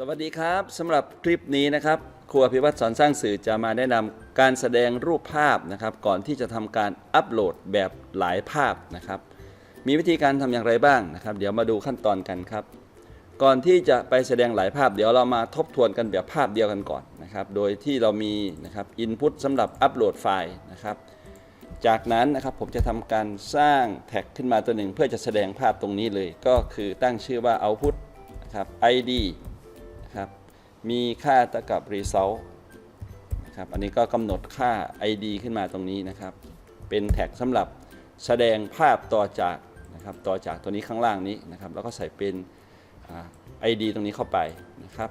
สวัสดีครับสำหรับคลิปนี้นะครับครูอภิวัตรสอนสร้างสื่อจะมาแนะนำการแสดงรูปภาพนะครับ ก่อนที่จะทำการอัปโหลดแบบหลายภาพนะครับ มีวิธีการทำอย่างไรบ้างนะครับ เดี๋ยวมาดูขั้นตอนกันครับ ก่อนที่จะไปแสดงหลายภาพ เดี๋ยวเรามาทบทวนกันแบบภาพเดียวกันก่อนนะครับ โดยที่เรามีนะครับอินพุตสำหรับอัปโหลดไฟล์นะครับ จากนั้นนะครับผมจะทำการสร้างแท็กขึ้นมาตัวหนึ่ง เพื่อจะแสดงภาพตรงนี้เลย ก็คือตั้งชื่อว่า output นะครับ id มีค่าเท่ากับ result นะครับอันนี้ก็กำหนดค่า id ขึ้นมาตรงนี้นะครับ เป็นแท็กสำหรับแสดงภาพต่อจากนะครับต่อจากตัวนี้ข้างล่างนี้นะครับ แล้วก็ใส่เป็น id ตรงนี้เข้าไปนะครับ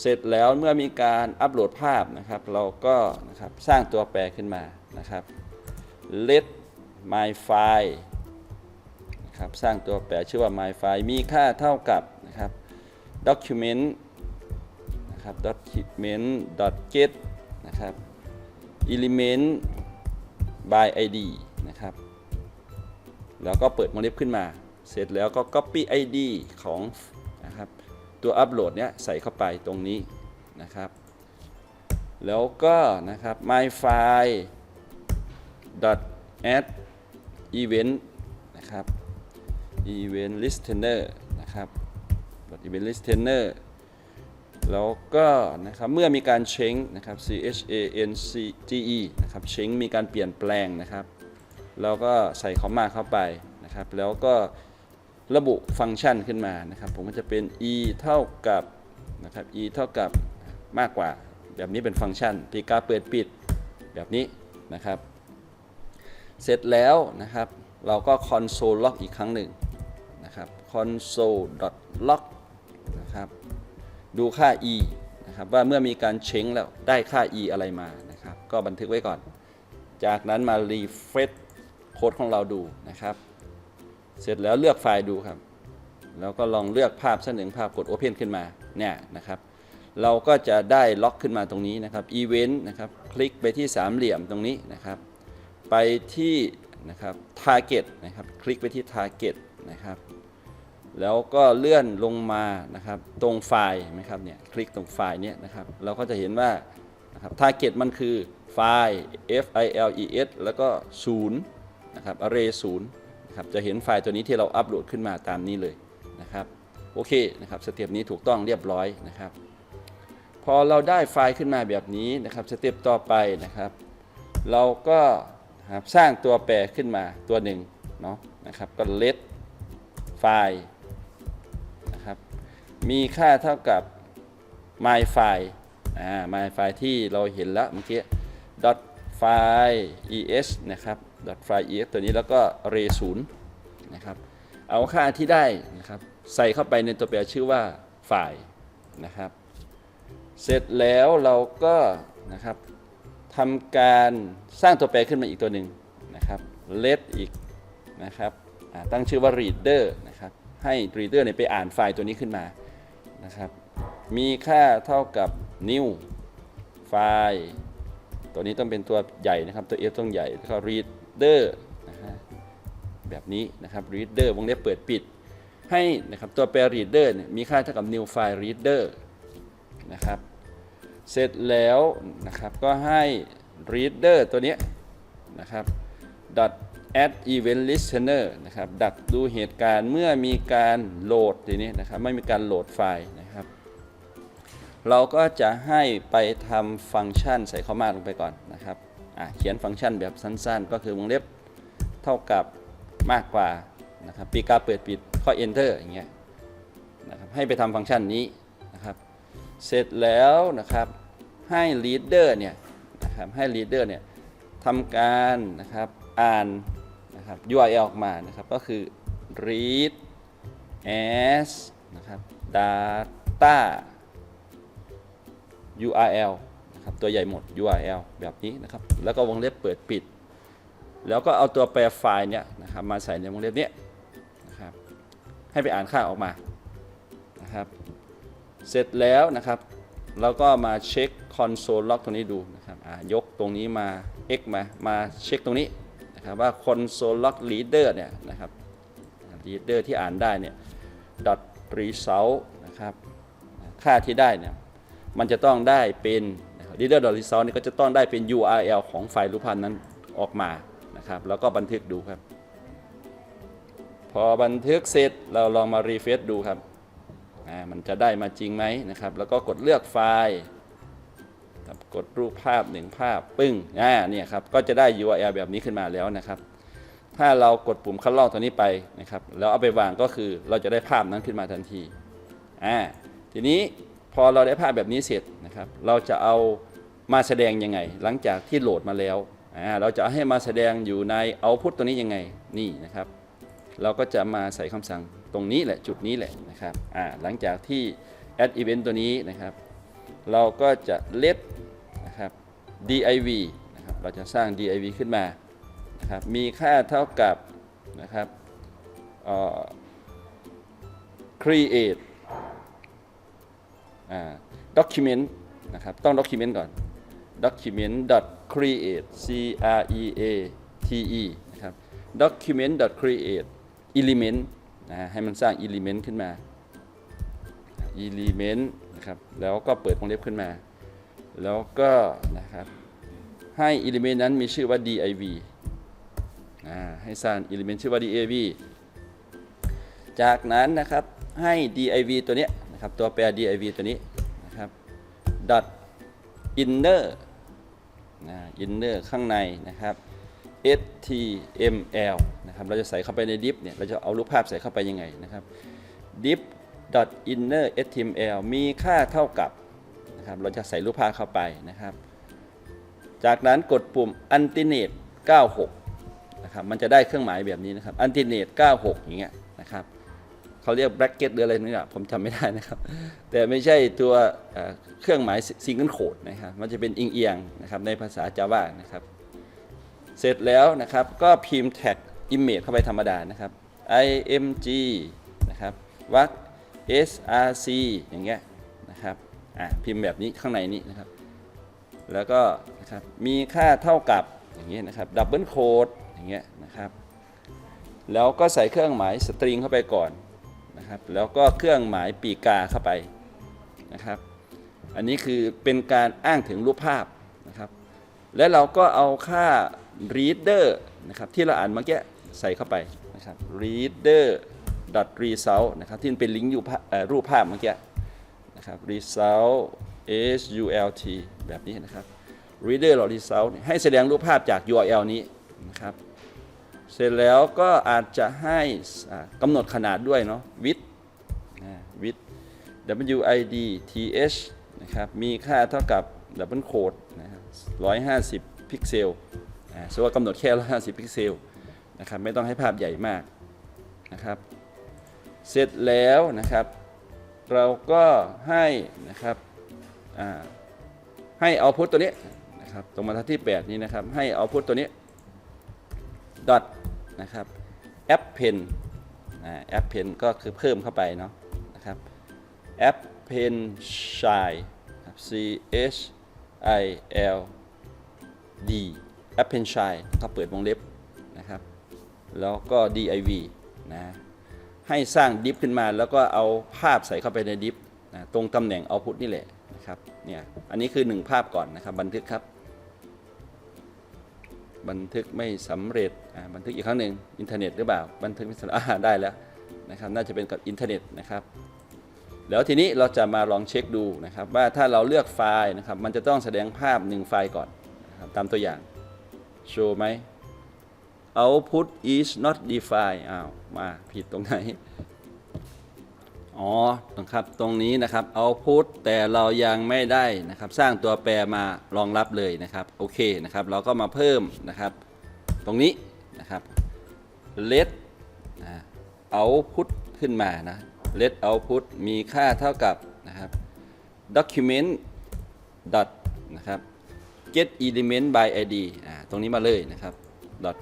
เสร็จแล้วเมื่อมีการอัปโหลดภาพนะครับ เราก็นะครับสร้างตัวแปรขึ้นมานะครับ let my file นะครับสร้างตัวแปรชื่อว่า my file มีค่าเท่ากับนะครับ document นะครับ document get นะครับ element by id นะครับ แล้วก็เปิดวงเล็บขึ้นมา เสร็จแล้วก็ copy id ของนะครับตัวอัปโหลดเนี้ยใส่เข้าไปตรงนี้นะครับ แล้วก็นะครับ my file add event นะครับ event listener นะครับ event listener แล้วก็นะครับเมื่อมีการเช้งนะครับ c h a n c g e นะครับเช้งมีการเปลี่ยนแปลงนะครับเราก็ใส่คอมมาเข้าไปนะครับ แล้วก็ระบุฟังก์ชันขึ้นมานะครับ ผมก็จะเป็น e เท่ากับนะครับ e เท่ากับมากกว่า แบบนี้เป็นฟังก์ชันปีกาเปิดปิดแบบนี้นะครับ เสร็จแล้วนะครับ เราก็ console log อีกครั้งหนึ่งนะครับ console log ดูค่า e นะครับว่าเมื่อมีการเช้งแล้วได้ค่า e อะไรมานะครับ ก็บันทึกไว้ก่อน จากนั้นมา refresh โค้ดของเราดูนะครับ เสร็จแล้วเลือกไฟล์ดูครับ แล้วก็ลองเลือกภาพสักหนึ่งภาพกด Open ขึ้นมาเนี่ยนะครับ เราก็จะได้ล็อกขึ้นมาตรงนี้นะครับ Event นะครับ คลิกไปที่สามเหลี่ยมตรงนี้นะครับ ไปที่นะครับ Target นะครับ คลิกไปที่ Target นะครับ แล้วก็เลื่อนลงมานะครับตรงไฟล์นะครับเนี่ยคลิกตรงไฟล์เนี่ยนะครับเราก็จะเห็นว่านะครับ Target มันคือไฟล์ f i l e s แล้วก็0นะครับ array 0นะครับจะเห็นไฟล์ตัวนี้ที่เราอัปโหลดขึ้นมาตามนี้เลยนะครับโอเคนะครับสเต็ปนี้ถูกต้องเรียบร้อยนะครับพอเราได้ไฟล์ขึ้นมาแบบนี้นะครับสเต็ปต่อไปนะครับ เราก็นะครับสร้างตัวแปรขึ้นมาตัวหนึ่งเนาะนะครับก็ let ไฟล์ นะครับ มีค่าเท่ากับ my file อ่า my file ที่เราเห็นแล้วเมื่อกี้ dot file es นะครับ dot file es ตัวนี้แล้วก็ array 0นะครับ เอาค่าที่ได้นะครับ ใส่เข้าไปในตัวแปรชื่อว่าไฟล์นะครับ เสร็จแล้วเราก็นะครับทำการสร้างตัวแปรขึ้นมาอีกตัวหนึ่งนะครับ let อีกนะครับตั้งชื่อว่า reader นะครับ ให้ reader เนี่ยไปอ่านไฟล์ตัวนี้ขึ้นมานะครับ มีค่าเท่ากับ new ไฟล์ตัวนี้ต้องเป็นตัวใหญ่นะครับ ตัว f ต้องใหญ่แล้วก็ reader นะฮะแบบนี้นะครับ reader วงเล็บเปิดปิด ให้นะครับตัวแปร reader เนี่ยมีค่าเท่ากับ new file reader นะครับ เสร็จแล้วนะครับก็ให้ reader ตัวนี้นะครับ add event listener นะครับ ดักดูเหตุการณ์เมื่อมีการโหลดทีนี้นะครับ ไม่มีการโหลดไฟล์นะครับ เราก็จะให้ไปทำฟังก์ชันใส่เข้ามาลงไปก่อนนะครับ เขียนฟังก์ชันแบบสั้นๆ ก็คือวงเล็บเท่ากับมากกว่านะครับปีกาเปิดปิดข้อ enter อย่างเงี้ยนะครับ ให้ไปทำฟังก์ชันนี้นะครับ เสร็จแล้วนะครับ ให้ leader เนี่ยนะครับ ให้ leader เนี่ยทำการนะครับ อ่านนะครับ URL ออกมานะครับ ก็คือ read as นะครับ data URL นะครับ ตัวใหญ่หมด URL แบบนี้นะครับ แล้วก็วงเล็บเปิดปิด แล้วก็เอาตัวแปรไฟล์เนี่ยนะครับ มาใส่ในวงเล็บเนี้ยนะครับ ให้ไปอ่านค่าออกมานะครับ เสร็จแล้วนะครับเราก็มาเช็ค console log ตรงนี้ดูนะครับยกตรงนี้มา x มา มาเช็คตรงนี้ นะครับว่า console log reader เนี่ยนะครับ reader ที่อ่านได้เนี่ย dot result นะครับค่าที่ได้เนี่ยมันจะต้องได้เป็น reader.result นี่ก็จะต้องได้เป็น URL ของไฟล์รูปภาพนั้นออกมานะครับแล้วก็บันทึกดูครับ พอบันทึกเสร็จเราลองมารีเฟซดูครับอ่ามันจะได้มาจริงไหมนะครับ แล้วก็กดเลือกไฟล์ กดรูปภาพหนึ่งภาพปึ้งอ่าเนี่ยครับก็จะได้ URL แบบนี้ขึ้นมาแล้วนะครับ ถ้าเรากดปุ่มคัดลอกตัวนี้ไปนะครับแล้วเอาไปวางก็คือเราจะได้ภาพนั้นขึ้นมาทันทีอ่าทีนี้พอเราได้ภาพแบบนี้เสร็จนะครับ เราจะเอามาแสดงยังไง หลังจากที่โหลดมาแล้วอ่าเราจะเอาให้มาแสดงอยู่ในเอาพุตตัวนี้ยังไงนี่นะครับ เราก็จะมาใส่คำสั่งตรงนี้แหละจุดนี้แหละนะครับอ่าหลังจากที่ add event ตัวนี้นะครับ เราก็จะ let div นะครับเราจะสร้าง div ขึ้นมานะครับมีค่าเท่ากับนะครับ create document นะครับต้อง document ก่อน document create c r e a t e นะครับ document create element นะฮะให้มันสร้าง element ขึ้นมา element นะครับแล้วก็เปิดวงเล็บขึ้นมา แล้วก็นะครับให้ element นั้นมีชื่อว่า div ให้สร้าง element ชื่อว่า div จากนั้นนะครับให้ div ตัวเนี้ยนะครับตัวแปร div ตัวนี้นะครับ dot inner นะ inner ข้างในนะครับ html นะครับเราจะใส่เข้าไปใน div เนี่ยเราจะเอารูปภาพใส่เข้าไปยังไงนะครับ div inner html มีค่าเท่ากับ นะครับ เราจะใส่รูปภาพเข้าไปนะครับ จากนั้นกดปุ่ม alternate 96 นะครับ มันจะได้เครื่องหมายแบบนี้นะครับ alternate 96 อย่างเงี้ยนะครับเขาเรียก bracket หรืออะไรนี่แหละผมจำไม่ได้นะครับ แต่ไม่ใช่ตัวเครื่องหมาย single code นะครับ มันจะเป็นเอียงๆนะครับในภาษา Java นะครับ เสร็จแล้วนะครับก็พิมพ์แท็ก image เข้าไปธรรมดานะครับ img นะครับวัก src อย่างเงี้ย อะพิมพ์แบบนี้ข้างในนี้นะครับ แล้วก็นะครับมีค่าเท่ากับอย่างเงี้ยนะครับดับเบิลโคดอย่างเงี้ยนะครับแล้วก็ใส่เครื่องหมายสตริงเข้าไปก่อนนะครับแล้วก็เครื่องหมายปีกาเข้าไปนะครับ อันนี้คือเป็นการอ้างถึงรูปภาพนะครับ และเราก็เอาค่า reader นะครับที่เราอ่านเมื่อกี้ใส่เข้าไปนะครับ reader result นะครับที่เป็นลิงก์อยู่รูปภาพเมื่อกี้ นะครับ result s u l t แบบนี้นะครับ reader result เนี่ยให้แสดงรูปภาพจาก URL นี้นะครับ เสร็จแล้วก็อาจจะให้กำหนดขนาดด้วยเนาะ width width WID TH นะครับ มีค่าเท่ากับ double code นะครับ150พิกเซลอ่าสมมติว่ากำหนดแค่150พิกเซลนะครับ ไม่ต้องให้ภาพใหญ่มากนะครับ เสร็จแล้วนะครับ เราก็ให้นะครับให้เอาพุทตัวนี้นะครับตรงบรรทัดที่ 8 นี้นะครับ ให้เอาพุทตัวนี้ดอทนะครับ append อ่า append ก็คือเพิ่มเข้าไปเนาะนะครับ append shine c h i l d append shine ก็เปิดวงเล็บนะครับ แล้วก็ div นะ ให้สร้างดิฟขึ้นมา แล้วก็เอาภาพใส่เข้าไปในดิฟนะตรงตำแหน่ง output นี่แหละนะครับเนี่ยอันนี้คือ 1 ภาพก่อนนะครับ บันทึกครับ บันทึกไม่สำเร็จบันทึกอีกครั้งหนึ่งอินเทอร์เน็ตหรือเปล่าบันทึกไม่สำเร็จได้แล้วนะครับน่าจะเป็นกับอินเทอร์เน็ตนะครับแล้วทีนี้เราจะมาลองเช็คดูนะครับว่าถ้าเราเลือกไฟล์นะครับมันจะต้องแสดงภาพ 1 ไฟล์ก่อนนะตามตัวอย่างโชว์ไหม output is not defined อ้าวมาผิดตรงไหน อ๋อนะครับตรงนี้นะครับ output แต่เรายังไม่ได้นะครับ สร้างตัวแปรมารองรับเลยนะครับ โอเคนะครับ เราก็มาเพิ่มนะครับ ตรงนี้นะครับ let นะ output ขึ้นมานะ let output มีค่าเท่ากับนะครับ document dot นะครับ get element by id อ่าตรงนี้มาเลยนะครับ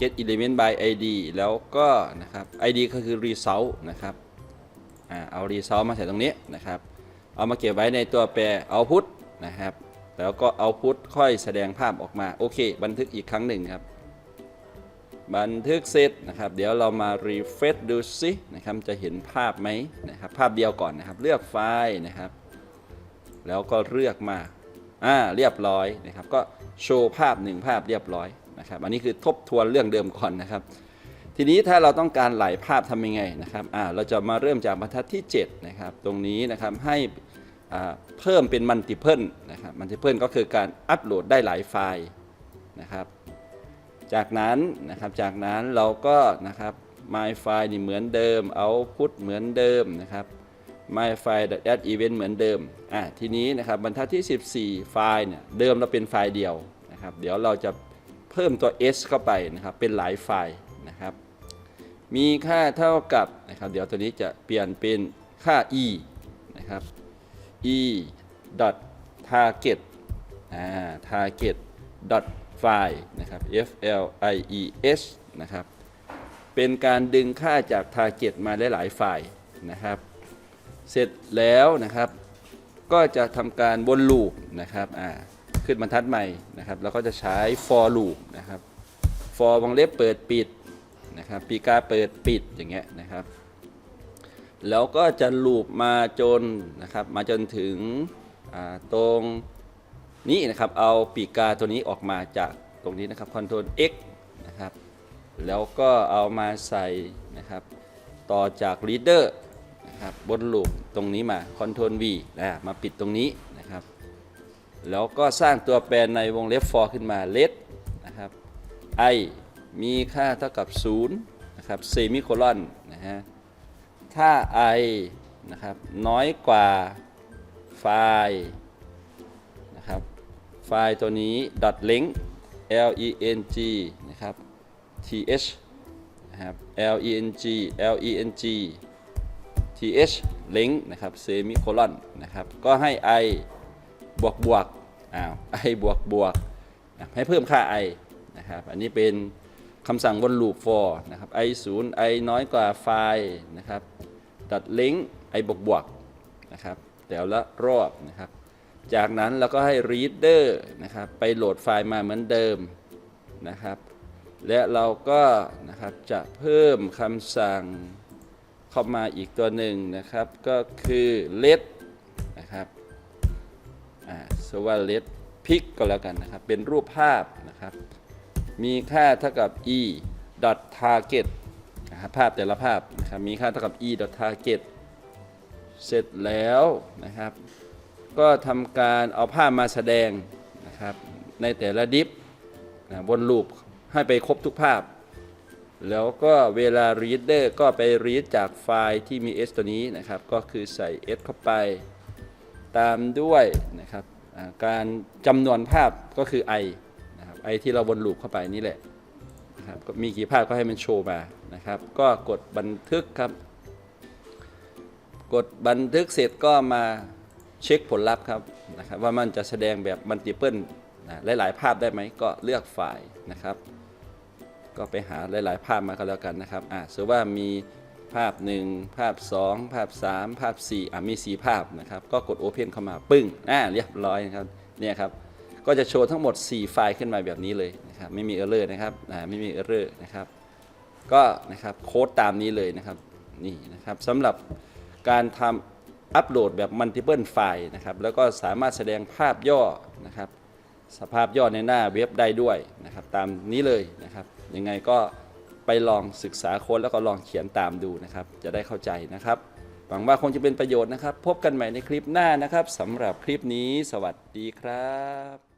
get element by id แล้วก็นะครับ id ก็คือ result นะครับเอา result มาใส่ตรงนี้นะครับ เอามาเก็บไว้ในตัวแปร output นะครับ แล้วก็ output ค่อยแสดงภาพออกมา โอเค บันทึกอีกครั้งหนึ่งครับ บันทึกเสร็จนะครับ เดี๋ยวเรามา refresh ดูสินะครับ จะเห็นภาพไหมนะครับ ภาพเดียวก่อนนะครับ เลือกไฟล์นะครับ แล้วก็เลือกมา อ่า เรียบร้อยนะครับ ก็โชว์ภาพหนึ่งภาพเรียบร้อย นะครับ อันนี้คือทบทวนเรื่องเดิมก่อนนะครับ ทีนี้ถ้าเราต้องการหลายภาพทำยังไงนะครับอ่าเราจะมาเริ่มจากบรรทัดที่7นะครับ ตรงนี้นะครับให้อ่าเพิ่มเป็นมัลติเพิลนะครับมัลติเพิลก็คือการอัปโหลดได้หลายไฟล์นะครับ จากนั้นนะครับจากนั้นเราก็นะครับ my file นี่เหมือนเดิม output เหมือนเดิมนะครับ my file add event เหมือนเดิมอะทีนี้นะครับบรรทัดที่ 14 ไฟล์เนี่ยเดิมเราเป็นไฟล์เดียวนะครับ เดี๋ยวเราจะ เพิ่มตัว s เข้าไปนะครับเป็นหลายไฟล์นะครับ มีค่าเท่ากับนะครับเดี๋ยวตัวนี้จะเปลี่ยนเป็นค่า e นะครับ e dot target อ่า target dot file นะครับ f l i e s นะครับ เป็นการดึงค่าจาก target มาได้หลายไฟล์นะครับ เสร็จแล้วนะครับ ก็จะทำการวนลูปนะครับอ่า ขึ้นบรรทัดใหม่นะครับแล้วก็จะใช้ for loop นะครับ for วงเล็บเปิดปิดนะครับปีกาเปิดปิดอย่างเงี้ยนะครับแล้วก็จะลูปมาจนนะครับมาจนถึงตรงนี้นะครับเอาปีกาตัวนี้ออกมาจากตรงนี้นะครับ Ctrl X นะครับแล้วก็เอามาใส่นะครับต่อจาก reader นะครับบนลูปตรงนี้มา Ctrl V นะมาปิดตรงนี้ แล้วก็สร้างตัวแปรในวงเล็บ for ขึ้นมา let นะครับ i มีค่าเท่ากับ 0 นะครับ semicolon นะฮะ ถ้า i นะครับน้อยกว่าไฟล์นะครับไฟล์ตัวนี้ dot length l e n g นะครับ t h นะครับ l e n g l e n g t h leng นะครับ semicolon นะครับ ก็ให้ i บวกบวกอ้าว i บวกบวกให้เพิ่มค่า i นะครับอันนี้เป็นคำสั่งวนลูป for นะครับ i 0 i น้อยกว่าไฟล์นะครับตัดลิงก์ i บวกบวกนะครับแต่ละรอบนะครับ จากนั้นเราก็ให้ reader นะครับไปโหลดไฟล์มาเหมือนเดิมนะครับ และเราก็นะครับจะเพิ่มคำสั่งเข้ามาอีกตัวหนึ่งนะครับ ก็คือ let นะครับ อ่าสว่า let pic ก็แล้วกันนะครับ เป็นรูปภาพนะครับ มีค่าเท่ากับ e dot target นะครับภาพแต่ละภาพนะครับ มีค่าเท่ากับ e dot target เสร็จแล้วนะครับ ก็ทำการเอาภาพมาแสดงนะครับ ในแต่ละดิฟนะบนลูปให้ไปครบทุกภาพ แล้วก็เวลา reader ก็ไป read จากไฟล์ที่มี s ตัวนี้นะครับ ก็คือใส่ s เข้าไป ตามด้วยนะครับการจำนวนภาพก็คือ i นะครับ i ที่เราวนลูปเข้าไปนี่แหละนะครับก็มีกี่ภาพก็ให้มันโชว์มานะครับ ก็กดบันทึกครับ กดบันทึกเสร็จก็มาเช็คผลลัพธ์ครับนะครับว่ามันจะแสดงแบบมัลติเพิลนะหลาย ๆ ภาพได้ไหมก็เลือกไฟล์นะครับ ก็ไปหาหลาย ๆ ภาพมาก็แล้วกันนะครับอ่าสมมติว่ามี ภาพ 1 ภาพ 2 ภาพ 3 ภาพ 4อ่ามี 4 ภาพนะครับ ก็กด Open เข้ามาปึ้งอ่าเรียบร้อยนะครับเนี่ยครับก็จะโชว์ทั้งหมด 4 ไฟล์ขึ้นมาแบบนี้เลยนะครับไม่มีเออร์เลอร์นะครับอ่าไม่มีเออร์เลอร์นะครับก็นะครับโค้ดตามนี้เลยนะครับนี่นะครับสำหรับการทำอัปโหลดแบบ multiple ไฟล์นะครับแล้วก็สามารถแสดงภาพย่อนะครับสภาพย่อในหน้าเว็บได้ด้วยนะครับตามนี้เลยนะครับยังไงก็ ไปลองศึกษาโค้ดแล้วก็ลองเขียนตามดูนะครับ จะได้เข้าใจนะครับ หวังว่าคงจะเป็นประโยชน์นะครับ พบกันใหม่ในคลิปหน้านะครับสำหรับคลิปนี้ สวัสดีครับ